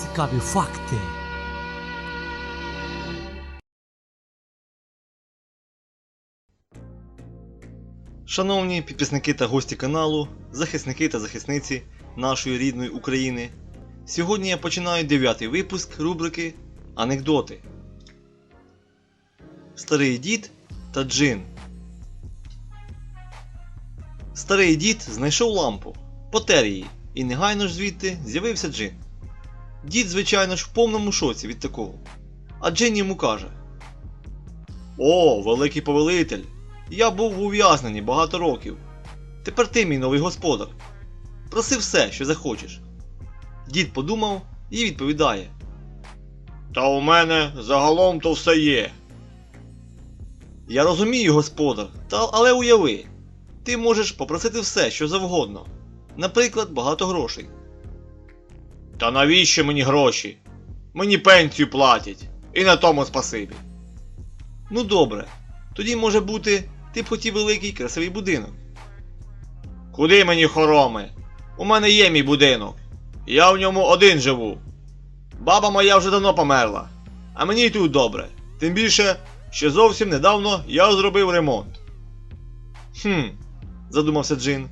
Цікаві факти. Шановні підписники та гості каналу, захисники та захисниці нашої рідної України. Сьогодні я починаю дев'ятий випуск рубрики Анекдоти. Старий дід та джин. Старий дід знайшов лампу, потер її, і негайно ж звідти з'явився джин. Дід, звичайно ж, в повному шоці від такого. А джин йому каже: О, великий повелитель! Я був в ув'язненні багато років. Тепер ти мій новий господар. Проси все, що захочеш. Дід подумав і відповідає. Та у мене загалом то все є. Я розумію, господар, та але уяви, ти можеш попросити все, що завгодно. Наприклад, багато грошей. Та навіщо мені гроші? Мені пенсію платять, і на тому спасибі. Ну добре, тоді може бути, ти б хотів великий красивий будинок. Куди мені хороми? У мене є мій будинок. Я в ньому один живу. Баба моя вже давно померла, а мені й тут добре. Тим більше, що зовсім недавно я зробив ремонт. Хм, задумався Джин.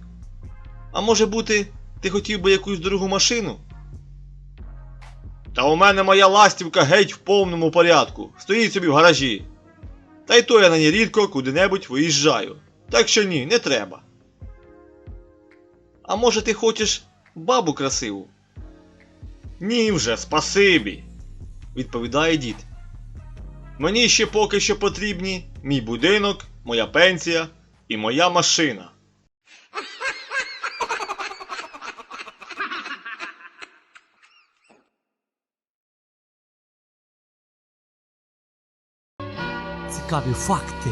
А може бути, ти хотів би якусь дорогу машину? Та у мене моя ластівка геть в повному порядку. Стоїть собі в гаражі. Та й то я на ній рідко куди-небудь виїжджаю. Так що ні, не треба. А може ти хочеш бабу красиву? Ні вже, спасибі, відповідає дід. Мені ще поки що потрібні мій будинок, моя пенсія і моя машина. Цікаві факти.